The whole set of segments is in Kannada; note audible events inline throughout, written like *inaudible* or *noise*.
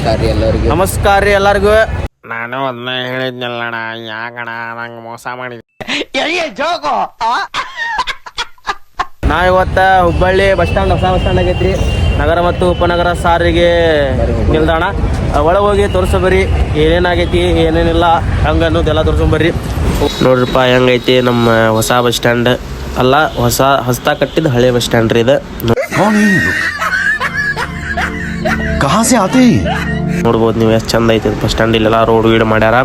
ನಮಸ್ಕಾರ ರೀ ಎಲ್ಲರಿಗೂ. ನಮಸ್ಕಾರ ರೀ ಎಲ್ಲರಿಗೂ. ನಾನು ಅದನ್ನ ಹೇಳಿದ್ನಲ್ಲಣ ಯಾಕಣ ನಂಗೆ ಮೋಸ ಮಾಡಿದ್ದೆ ನಾ ಇವತ್ತ ಹುಬ್ಬಳ್ಳಿ ಬಸ್ ಸ್ಟ್ಯಾಂಡ್ ಹೊಸ ಬಸ್ ಸ್ಟ್ಯಾಂಡ್ ಆಗೈತ್ರಿ. ನಗರ ಮತ್ತು ಉಪನಗರ ಸಾರಿಗೆ ನಿಲ್ದಾಣ. ಒಳಗೆ ಹೋಗಿ ತೋರಿಸ್ಬರಿ ಏನೇನಾಗೈತಿ ಏನೇನಿಲ್ಲ ಹಂಗ ಅನ್ನೋದೆಲ್ಲ ತೋರ್ಸೊಂಬರ್ರಿ ನೋಡ್ರಿಪ್ಪ ಹೆಂಗೈತಿ ನಮ್ಮ ಹೊಸ ಬಸ್ ಸ್ಟ್ಯಾಂಡ್ ಅಲ್ಲ ಹೊಸ ಹೊಸ್ತಾ ಕಟ್ಟಿದ ಹಳೆ ಬಸ್ ಸ್ಟ್ಯಾಂಡ್ ರೀ ಇದು ಕಹಾಸೆ ಆತಿ? ನೋಡ್ಬೋದು ನೀವು ಎಷ್ಟು ಚಂದ ಐತೆ ಬಸ್ ಸ್ಟ್ಯಾಂಡ್ ಇಲ್ಲೆಲ್ಲ ರೋಡ್ ಗೀಡ್ ಮಾಡ್ಯಾರ.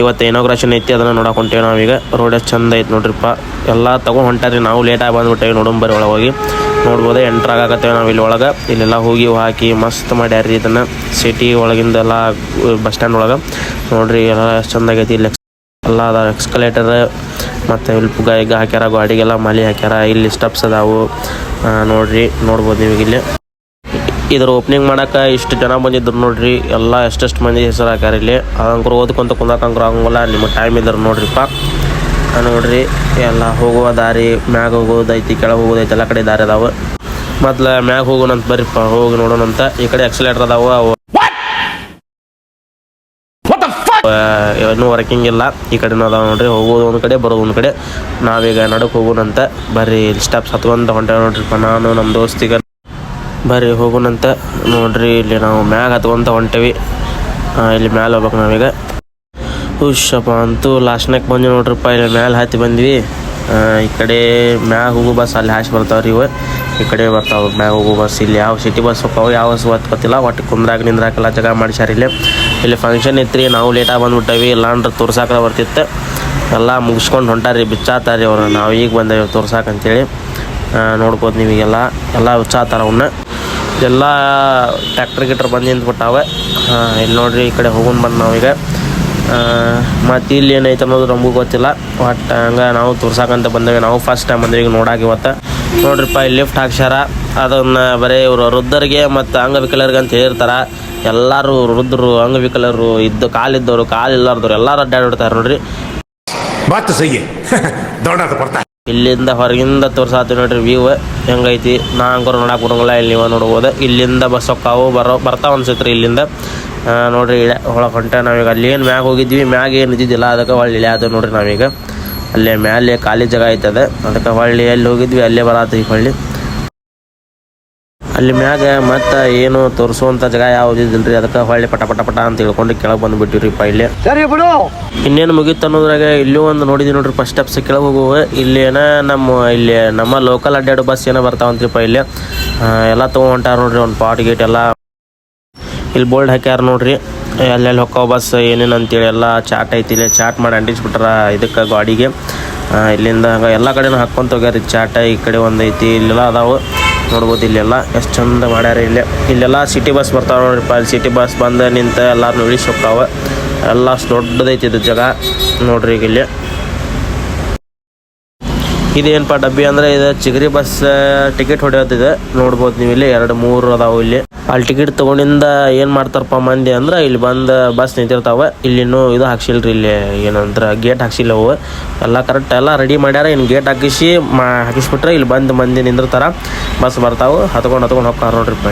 ಇವತ್ತು ಇನಾಗ್ರೇಷನ್ ಐತಿ, ಅದನ್ನ ನೋಡಕ್ ಹೊಂಟೇವಿ ನಾವೀಗ. ರೋಡ್ ಎಷ್ಟು ಚಂದ ಐತೆ ನೋಡ್ರಿಪ್ಪ. ಎಲ್ಲ ತೊಗೊಂಡು ಹೊಂಟಾರಿ ನಾವು ಲೇಟ್ ಲೇಟಾಗಿ ಬಂದ್ಬಿಟ್ಟೇವಿ ನೋಡಂಬರಿ ಒಳಗೆ ಹೋಗಿ. ನೋಡ್ಬೋದು ಎಂಟ್ರಾಗತ್ತೇವೆ ನಾವು ಇಲ್ಲಿ ಒಳಗೆ. ಇಲ್ಲೆಲ್ಲ ಹೋಗಿ ಹಾಕಿ ಮಸ್ತ್ ಮಾಡ್ಯಾರ್ರಿ ಇದನ್ನ. ಸಿಟಿ ಒಳಗಿಂದ ಒಳಗಿಂದೆಲ್ಲ ಬಸ್ ಸ್ಟ್ಯಾಂಡ್ ಒಳಗೆ. ನೋಡ್ರಿ, ಎಲ್ಲ ಎಷ್ಟು ಚಂದಾಗೈತಿ ಇಲ್ಲಿ ಎಲ್ಲ ಅದ ಎಕ್ಸ್ಕಲೇಟರ್ ಮತ್ತು ಇಲ್ಲಿ ಈಗ ಹಾಕ್ಯಾರ, ಗಾಡಿಗೆಲ್ಲ ಮಲಿ ಹಾಕ್ಯಾರ. ಇಲ್ಲಿ ಸ್ಟೆಪ್ಸ್ ಅದಾವು. ನೋಡ್ರಿ, ನೋಡ್ಬೋದು ನೀವು ಇಲ್ಲಿ. ಇದ್ರ ಓಪನಿಂಗ್ ಮಾಡೋಕೆ ಇಷ್ಟು ಜನ ಬಂದಿದ್ರು ನೋಡ್ರಿ. ಎಲ್ಲ ಎಷ್ಟೆಷ್ಟು ಮಂದಿ ಹೆಸರು ಹಾಕ್ಯಾರ ಇಲ್ಲಿ. ಹಂಗ್ರು ಓದ್ಕೊಂತ ಕುಂದಾಕಂಗ್ರು ಹಂಗಲ್ಲ ನಿಮ್ಮ ಟೈಮ್ ಇದ್ರೆ ನೋಡ್ರಿಪ್ಪ. ನೋಡ್ರಿ ಎಲ್ಲ ಹೋಗುವ ದಾರಿ ಮ್ಯಾಗ ಹೋಗೋದೈತಿ ಕೆಳಗೆ ಹೋಗೋದೈತಿ ಎಲ್ಲ ಕಡೆ ದಾರಿ ಅದಾವ. ಮೊದ್ಲು ಮ್ಯಾಗ ಹೋಗೋಣಂತ ಬರ್ರಿಪ್ಪ ಹೋಗಿ ನೋಡೋಣಂತ ಈ ಕಡೆ ಎಕ್ಸಲೇಟರ್ ಅದಾವ ಅವು ಇನ್ನೂ ವರ್ಕಿಂಗ್ ಇಲ್ಲ. ಈ ಕಡೆ ಅದಾವ ನೋಡ್ರಿ ಹೋಗೋದು ಒಂದು ಕಡೆ ಬರೋದು ಒಂದು ಕಡೆ. ನಾವೀಗ ನಡಕ್ ಹೋಗೋಣಂತ ಬರ್ರಿ ಇಲ್ಲಿ ಸ್ಟೆಪ್ಸ್ ಹತ್ಕೊಂತ ಹೊಂಟೇವ್ ನೋಡ್ರಿಪ್ಪ. ನಾನು ನಮ್ಮ ದೋಸ್ತಿಗ ಬರ್ರಿ ಹೋಗೋಣಂತ. ನೋಡ್ರಿ ಇಲ್ಲಿ ನಾವು ಮ್ಯಾಗ ಹತ್ಕೊಂತ ಹೊಂಟೇವಿ. ಇಲ್ಲಿ ಮ್ಯಾಲ ಹೋಗ್ಬೇಕು ನಾವೀಗ. ಹುಷಪ್ಪ ಅಂತೂ ಲಾಸ್ಟ್ನಾಗ ಬಂದ್ವಿ ನೋಡ್ರಪ್ಪ ಇಲ್ಲಿ ಮ್ಯಾಲೆ ಹತ್ತಿ ಬಂದ್ವಿ. ಈ ಕಡೆ ಮ್ಯಾಗ ಹೋಗೋ ಬಸ್ ಅಲ್ಲಿ ಹಾಸಿ ಬರ್ತಾವ್ರಿ ಇವ. ಈ ಕಡೆ ಬರ್ತಾವ ಮ್ಯಾಗ ಹೋಗೋ ಬಸ್. ಇಲ್ಲಿ ಯಾವ ಸಿಟಿ ಬಸ್ ಹೋಗ್ತಾವ ಯಾವ ಬಸ್ ಗೊತ್ತಿಲ್ಲ. ಒಟ್ಟು ಕುಂದ್ರಾಗ ನಿಂದ್ರಾಕೆಲ್ಲ ಜಾಗ ಮಾಡಿಸ್ಯಾರ ಇಲ್ಲಿ. ಇಲ್ಲಿ ಫಂಕ್ಷನ್ ಇತ್ತು ರೀ ನಾವು ಲೇಟಾಗಿ ಬಂದ್ಬಿಟ್ಟೇವಿ. ಇಲ್ಲ ಅಂದ್ರೆ ತೋರ್ಸಾಕ ಬರ್ತಿತ್ತು. ಎಲ್ಲ ಮುಗಿಸ್ಕೊಂಡು ಹೊಂಟಾರಿ ಬಿಚ್ಚಾತಾರಿ ಅವ್ರು ನಾವು ಈಗ ಬಂದೇವಿ ತೋರ್ಸಾಕ ಅಂತೇಳಿ. ಆ, ನೋಡ್ಬೋದು ನೀವೀಗೆಲ್ಲ. ಎಲ್ಲ ಉಚ್ಚಾತಾರ ಅವನ್ನ ಎಲ್ಲ ಟ್ಯಾಕ್ಟ್ರ್ ಗಿಟ್ರ್ ಬಂದು ನಿಂತ್ಬಿಟ್ಟಾವೆ. ಇಲ್ಲಿ ನೋಡ್ರಿ ಈ ಕಡೆ ಹೋಗೋಣ ಬಂದು ನಾವೀಗ. ಮತ್ತು ಇಲ್ಲಿ ಏನೈತೆ ಅನ್ನೋದು ನಮಗೂ ಗೊತ್ತಿಲ್ಲ. ಬಟ್ ಹಂಗೆ ನಾವು ತೋರ್ಸಕ್ಕಂತ ಬಂದೇವೆ. ನಾವು ಫಸ್ಟ್ ಟೈಮ್ ಬಂದೇವೆ ನೋಡಾಕ ಇವತ್ತು. ನೋಡ್ರಿಪ್ಪ ಇಲ್ಲಿ ಲಿಫ್ಟ್ ಹಾಕ್ಸ್ಯಾರ. ಅದನ್ನು ಬರೀ ಇವರು ವೃದ್ಧರಿಗೆ ಮತ್ತು ಅಂಗವಿಕಲರಿಗೆ ಅಂತ ಹೇಳಿರ್ತಾರೆ. ಎಲ್ಲರೂ ವೃದ್ಧರು, ಅಂಗವಿಕಲರು ಇದ್ದು ಕಾಲಿದ್ದವರು, ಕಾಲಿಲ್ಲಾರ್ದವ್ರು ಎಲ್ಲರೂ ಅಡ್ಡಾಡ್ತಾರೆ ನೋಡ್ರಿ. बात *laughs* ಇಲ್ಲಿಂದ ಹೊರಗಿಂದ ತೋರ್ಸಾತಿ ನೋಡ್ರಿ ವ್ಯೂ ಹೆಂಗೈತಿ. ನಾ ಅಂಕರು ನೋಡಕ್ ಬರೋಂಗಿಲ್ಲ, ಇಲ್ಲಿ ನೀವು ನೋಡ್ಬೋದು. ಇಲ್ಲಿಂದ ಬಸ್ ಹೊಕ್ಕಾವು ಬರೋ, ಬರ್ತಾವ ಅನ್ಸತ್ರಿ ಇಲ್ಲಿಂದ. ನೋಡ್ರಿ ಒಳಗೆ ಹೊಂಟೆ ನಾವೀಗ ಅಲ್ಲಿ ಏನು ಮ್ಯಾಗ ಹೋಗಿದ್ವಿ, ಮ್ಯಾಗ ಏನು ಇದ್ದಿದ್ದಿಲ್ಲ, ಅದಕ್ಕೆ ಹೊಳ್ಳಿ ಇಲ್ಲೇ ಆದ ನೋಡ್ರಿ ನಾವೀಗ. ಅಲ್ಲೇ ಮ್ಯಾಲೆ ಖಾಲಿ ಜಾಗ ಐತದ. ಅದಕ್ಕೆ ಹೊಳ್ಳಿ ಎಲ್ಲಿ ಹೋಗಿದ್ವಿ, ಅಲ್ಲೇ ಬರತ್ತೀವಿ ಹೊಳ್ಳಿ. ಅಲ್ಲಿ ಮ್ಯಾಗ ಮತ್ತೆ ಏನು ತೋರಿಸುವಂಥ ಜಾಗ ಯಾವ್ದು ಇದಿಲ್ರಿ? ಅದಕ್ಕೆ ಹೊಳ್ಳಿ ಪಟ ಪಟ ಪಟ ಅಂತ ಹೇಳ್ಕೊಂಡು ಕೆಳಗೆ ಬಂದುಬಿಟ್ಟಿವ್ರಿಪ್ಪ ಇಲ್ಲಿ. ಇನ್ನೇನು ಮುಗೀತು ಅನ್ನೋದ್ರಾಗ ಇಲ್ಲೂ ಒಂದು ನೋಡಿದ್ವಿ ನೋಡ್ರಿ ಫಸ್ಟ್ ಸ್ಟೆಪ್ಸ್ ಕೆಳಗೆ ಹೋಗುವ. ಇಲ್ಲಿ ಏನ ನಮ್ಮ ಇಲ್ಲಿ ನಮ್ಮ ಲೋಕಲ್ ಅಡ್ಡಾಡೋ ಬಸ್ ಏನೋ ಬರ್ತಾವಂತ್ರಿಪ್ಪ ಇಲ್ಲಿ. ಎಲ್ಲ ತೊಗೊಂಡು ಹೊಂಟಾರ ನೋಡ್ರಿ ಒಂದು ಪಾಟ್ ಗೇಟ್ ಎಲ್ಲ. ಇಲ್ಲಿ ಬೋಲ್ಡ್ ಹಾಕ್ಯಾರ ನೋಡ್ರಿ. ಅಲ್ಲೆಲ್ಲಿ ಹೊಕ್ಕಾವ ಬಸ್ ಏನೇನು ಅಂತೇಳಿ ಎಲ್ಲ ಚಾಟ್ ಐತಿ ಇಲ್ಲಿ. ಚಾಟ್ ಮಾಡಿ ಅಂಟಿಸ್ಬಿಟ್ರ ಇದಕ್ಕೆ ಗಾಡಿಗೆ. ಇಲ್ಲಿಂದ ಎಲ್ಲ ಕಡೆನೂ ಹಾಕ್ಕೊಂತ ಹೋಗ್ಯಾರ ಚಾಟ ಈ ಕಡೆ ಒಂದು ಐತಿ ಇಲ್ಲೆಲ್ಲ ಅದಾವು. ನೋಡ್ಬೋದು ಇಲ್ಲೆಲ್ಲ ಎಷ್ಟು ಚಂದ ಮಾಡ್ಯಾರ ಇಲ್ಲಿ. ಇಲ್ಲೆಲ್ಲ ಸಿಟಿ ಬಸ್ ಬರ್ತಾವೆ ನೋಡ್ರಿಪ್ಪ ಅಲ್ಲಿ ಸಿಟಿ ಬಸ್ ಬಂದು ನಿಂತ ಎಲ್ಲರೂ ಇಳಿಸಿ ಹೋಗ್ತಾವೆ ಎಲ್ಲ ದೊಡ್ಡದೈತಿ ಇದು ಜಾಗ. ನೋಡ್ರಿ ಈಗ ಇಲ್ಲಿ. ಇದೇನಪ್ಪ ಡಬ್ಬಿ ಅಂದ್ರೆ ಇದು ಚಿಗರಿ ಬಸ್ ಟಿಕೆಟ್ ಹೊಡೆಯೋದಿದೆ. ನೋಡ್ಬೋದು ನೀವು ಇಲ್ಲಿ ಎರಡು, ಮೂರು ಅದಾವು ಇಲ್ಲಿ. ಅಲ್ಲಿ ಟಿಕೆಟ್ ತಗೊಂಡಿಂದ ಏನ್ ಮಾಡ್ತಾರಪ್ಪ ಮಂದಿ ಅಂದ್ರೆ ಇಲ್ಲಿ ಬಂದ ಬಸ್ ನಿಂತಿರ್ತಾವ. ಇಲ್ಲಿನೂ ಇದು ಹಾಕ್ಸಿಲ್ರಿ ಇಲ್ಲಿ ಏನಂದ್ರ ಗೇಟ್ ಹಾಕ್ಸಿಲ್ಲ ಅವು. ಎಲ್ಲ ಕರೆಕ್ಟ್ ಎಲ್ಲ ರೆಡಿ ಮಾಡ್ಯಾರ. ಇನ್ನು ಗೇಟ್ ಹಾಕಿಸಿ ಮಾ, ಹಾಕಿಸ್ಬಿಟ್ರೆ ಇಲ್ಲಿ ಬಂದು ಮಂದಿ ನಿಂದಿರ್ತಾರ. ಬಸ್ ಬರ್ತಾವು. ಹತ್ಕೊಂಡು ಹತ್ಕೊಂಡು ಹೋಗ್ತಾರ ನೋಡ್ರಿಪ್ಪ.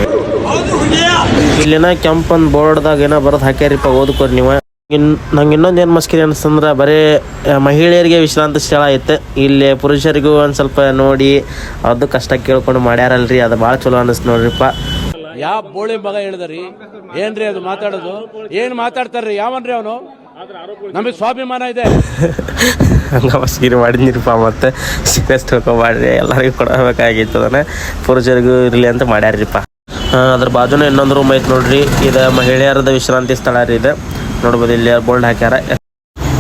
ಇಲ್ಲಿನ ಕೆಂಪನ್ ಬೋರ್ಡ್ದಾಗ ಏನೋ ಬರೋದು ಹಾಕ್ಯಾರಿಪ್ಪ ಓದ್ಕೋರಿ ನೀವು. ಇನ್ ನಂಗೆ ಇನ್ನೊಂದು ಏನು ಮಸ್ಕಿರಿ ಅನಿಸ್ತಂದ್ರೆ ಬರೀ ಮಹಿಳೆಯರಿಗೆ ವಿಶ್ರಾಂತಿ ಸ್ಥಳ ಐತೆ. ಇಲ್ಲಿ ಪುರುಷರಿಗೂ ಒಂದು ಸ್ವಲ್ಪ ನೋಡಿ ಅದು ಕಷ್ಟ ಕೇಳ್ಕೊಂಡು ಮಾಡ್ಯಾರಲ್ರಿ ಅದು ಭಾಳ ಚಲೋ ಅನಿಸ್ತು ನೋಡ್ರಿಪ್ಪ. ಯಾವ ಬೋಳಿ ಮಗ ಹೇಳಿದ್ರಿ? ಏನ್ರಿ ಅದು ಮಾತಾಡೋದು? ಏನ್ ಮಾತಾಡ್ತಾರ್ರಿ? ಯಾವನ್ರಿ ಅವನು? ನಮಗೆ ಸ್ವಾಭಿಮಾನ ಇದೆ. ಹಂಗ ಮಸ್ಕಿರಿ ಮಾಡಿದ್ನಿರಪ್ಪ ಮತ್ತೆ. ಸಿಕ್ಕಷ್ಟು ಮಾಡ್ರಿ ಎಲ್ಲರಿಗೂ ಕೊಡಬೇಕಾಗಿತ್ತು ಅದನ್ನ. ಪುರುಷರಿಗೂ ಇರಲಿ ಅಂತ ಮಾಡ್ಯಾರ್ರಿಪ್ಪ. ಅದ್ರ ಬಾಜುನ ಇನ್ನೊಂದು ರೂಮ್ ಐತೆ ನೋಡ್ರಿ. ಇದು ಮಹಿಳೆಯರದ ವಿಶ್ರಾಂತಿ ಸ್ಥಳ ರೀ ಇದು. ನೋಡ್ಬೋದು, ಇಲ್ಲಿ ಬೋಲ್ಡ್ ಹಾಕ್ಯಾರ.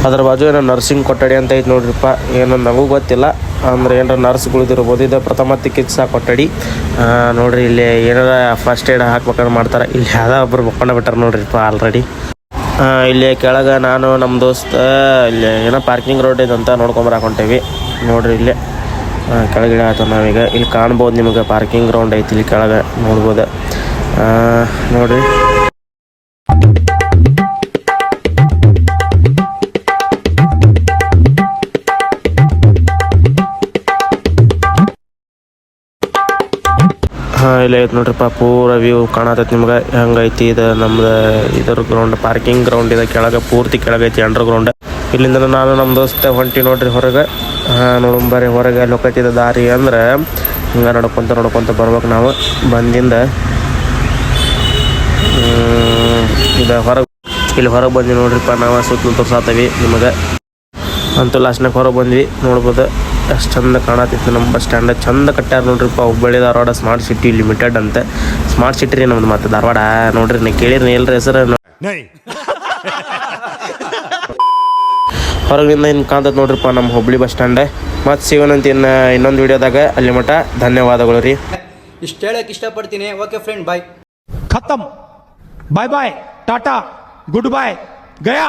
ಅದ್ರ ಬಾಜು ಏನೋ ನರ್ಸಿಂಗ್ ಕೊಠಡಿ ಅಂತ ಐತೆ ನೋಡ್ರಿಪ್ಪ. ಏನೋ ನನಗೂ ಗೊತ್ತಿಲ್ಲ. ಅಂದ್ರೆ ಏನಾರ ನರ್ಸ್ಗಳಿದಿರ್ಬೋದು ಇದು ಪ್ರಥಮ ಚಿಕಿತ್ಸಾ ಕೊಠಡಿ. ನೋಡ್ರಿ, ಇಲ್ಲಿ ಏನಾರ ಫಸ್ಟ್ ಏಡ್ ಹಾಕ್ಬೇಕಂದ್ರೆ ಮಾಡ್ತಾರೆ. ಇಲ್ಲಿ ಯಾವ್ದೋ ಒಬ್ರು ಬಕ್ಕೊಂಡ ಬಿಟ್ಟಾರ ನೋಡ್ರಿಪ್ಪ ಆಲ್ರೆಡಿ ಇಲ್ಲಿ ಕೆಳಗೆ ನಾನು ನಮ್ಮ ದೋಸ್ತ, ಇಲ್ಲಿ ಏನೋ ಪಾರ್ಕಿಂಗ್ ರೋಡ್ ಅಂತ ನೋಡ್ಕೊಂಬರಕ್ಕೆ ಹೊಂಟೇವಿ ನೋಡ್ರಿ, ಇಲ್ಲಿ ಕೆಳಗಿಡ ಆಯ್ತು ನಾವೀಗ. ಇಲ್ಲಿ ಕಾಣ್ಬೋದು ನಿಮಗೆ ಪಾರ್ಕಿಂಗ್ ಗ್ರೌಂಡ್ ಐತಿ ಇಲ್ಲಿ ಕೆಳಗೆ. ನೋಡ್ಬೋದು. ನೋಡ್ರಿ. ಇಲ್ಲಿ ನೋಡ್ರಿಪ್ಪ, ಪೂರ ವ್ಯೂ ಕಾಣತೈತಿ ನಿಮ್ಗೆ. ಹೆಂಗೈತಿ ಇದು ನಮ್ದು ಇದರ ಗ್ರೌಂಡ್ ಪಾರ್ಕಿಂಗ್ ಗ್ರೌಂಡ್ ಇದೆ, ಕೆಳಗೆ ಪೂರ್ತಿ ಕೆಳಗೈತಿ ಅಂಡರ್ ಗ್ರೌಂಡ್ ಇಲ್ಲಿಂದ ನಾನು ನಮ್ಮ ದೋಸ್ತ ಹೊಂಟಿ ನೋಡ್ರಿ ಹೊರಗೆ. ನೋಡಮ್ ಬರ್ರಿ ಹೊರಗೆ ಅಲ್ಲಿ ದಾರಿ ಅಂದ್ರೆ, ಹಿಂಗೆ ನಡ್ಕೊಂತ ನೋಡ್ಕೊಂತ ಬರ್ಬೇಕು ನಾವು ಬಂದಿಂದ. ಇದು ಹೊರಗೆ ಇಲ್ಲಿ ಹೊರಗೆ ಬಂದ್ವಿ ನೋಡ್ರಿಪ್ಪ, ನಾವು ಸುತ್ತಲೂ ತೋರ್ಸಾತೀವಿ ನಿಮಗೆ. ಅಂತೂ ಲಾಸ್ಟ್ನಾಗ ಹೊರಗೆ ಬಂದ್ವಿ, ನೋಡ್ಬೋದು. ಅಷ್ಟು ಚಂದ ಕಾಣತಿತ್ತು ನಮ್ಮ ಬಸ್ ಸ್ಟ್ಯಾಂಡ್. ಚಂದ ಕಟ್ಟ್ಯಾರ ನೋಡ್ರಿಪ್ಪ Hubballi Dharwad smart city limited ಅಂತ. ಸ್ಮಾರ್ಟ್ ಸಿಟಿ ರೀ ನಮ್ದು ಮತ್ತೆ ಧಾರವಾಡ ನೋಡ್ರಿ ನೀವು ಕೇಳಿರಿ ಎಲ್ರಿ ಹೆಸರು? *laughs* ಹೊರಗಿಂದ ಇನ್ನು ಕಾಣ್ತದ ನೋಡ್ರಿಪ್ಪ ನಮ್ಮ ಹುಬ್ಳಿ ಬಸ್ ಸ್ಟ್ಯಾಂಡ್. ಮತ್ತೆ ಶಿವನಂತ ಇನ್ನು ಇನ್ನೊಂದು ವಿಡಿಯೋದಾಗ ಅಲ್ಲಿ ಮಟ್ಟ ಧನ್ಯವಾದಗಳು ರೀ. ಇಷ್ಟು ಹೇಳಕ್ಕೆ ಇಷ್ಟಪಡ್ತೀನಿ. Okay friend bye ಖತಮ್. Bye bye tata good bye Gaya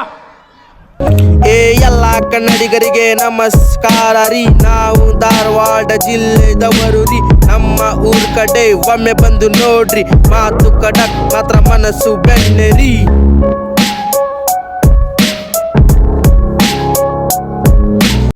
ಏ, ಎಲ್ಲ ಕನ್ನಡಿಗರಿಗೆ ನಮಸ್ಕಾರ ರೀ. ನಾವು ಧಾರವಾಡ ಜಿಲ್ಲೆದವರು ರೀ. ನಮ್ಮ ಊರ್ ಕಡೆ ಒಮ್ಮೆ ಬಂದು ನೋಡ್ರಿ. ಮಾತು ಕಡಕ್ ಮಾತ್ರ ಮನಸ್ಸು ಬೆಣ್ಣೆ ರೀ.